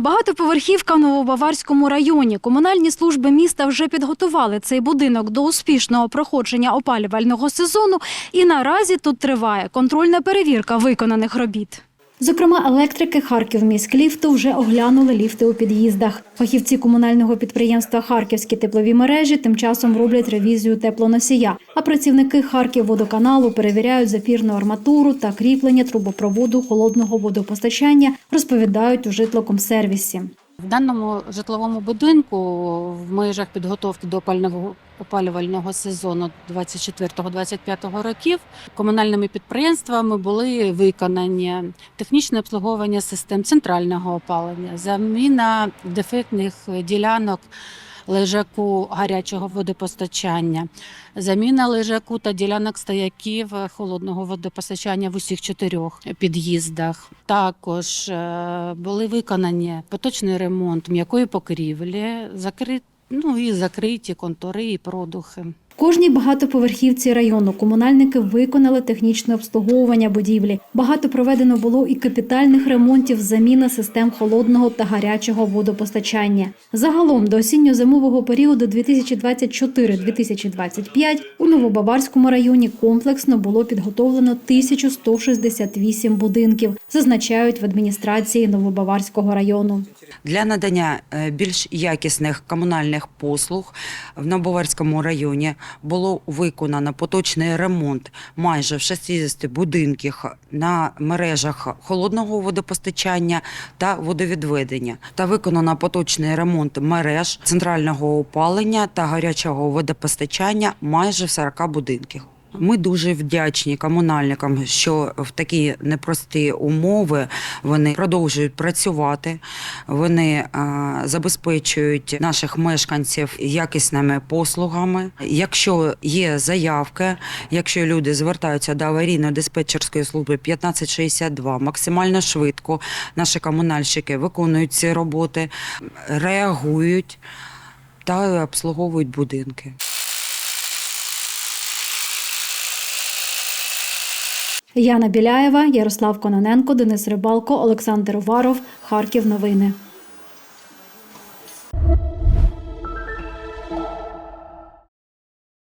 Багатоповерхівка в Новобаварському районі. Комунальні служби міста вже підготували цей будинок до успішного проходження опалювального сезону, і наразі тут триває контрольна перевірка виконаних робіт. Зокрема, електрики Харків міськліфту вже оглянули ліфти у під'їздах. Фахівці комунального підприємства Харківські теплові мережі тим часом роблять ревізію теплоносія. А працівники Харківводоканалу перевіряють запірну арматуру та кріплення трубопроводу холодного водопостачання, розповідають у житлокомсервісі. В даному житловому будинку в межах підготовки до опалювального сезону 24-25 років комунальними підприємствами були виконані технічне обслуговування систем центрального опалення, заміна дефектних ділянок лежаку гарячого водопостачання, заміна лежаку та ділянок стояків холодного водопостачання в усіх чотирьох під'їздах. Також е, були виконані поточний ремонт м'якої покрівлі, закрит, ну і закриті контури і продухи. Кожній багатоповерхівці району комунальники виконали технічне обслуговування будівлі. Багато проведено було і капітальних ремонтів заміна систем холодного та гарячого водопостачання. Загалом до осінньо-зимового періоду 2024-2025 у Новобаварському районі комплексно було підготовлено 1168 будинків, зазначають в адміністрації Новобаварського району. Для надання е, більш якісних комунальних послуг в Новобаварському районі було виконано поточний ремонт майже в 60 будинків на мережах холодного водопостачання та водовідведення. Та виконано поточний ремонт мереж центрального опалення та гарячого водопостачання майже в 40 будинків. Ми дуже вдячні комунальникам, що в такі непрості умови вони продовжують працювати. Вони забезпечують наших мешканців якісними послугами. Якщо є заявки, якщо люди звертаються до аварійно-диспетчерської служби 1562, максимально швидко наші комунальщики виконують ці роботи, реагують та обслуговують будинки. Яна Біляєва, Ярослав Кононенко, Денис Рибалко, Олександр Уваров. Харків. Новини.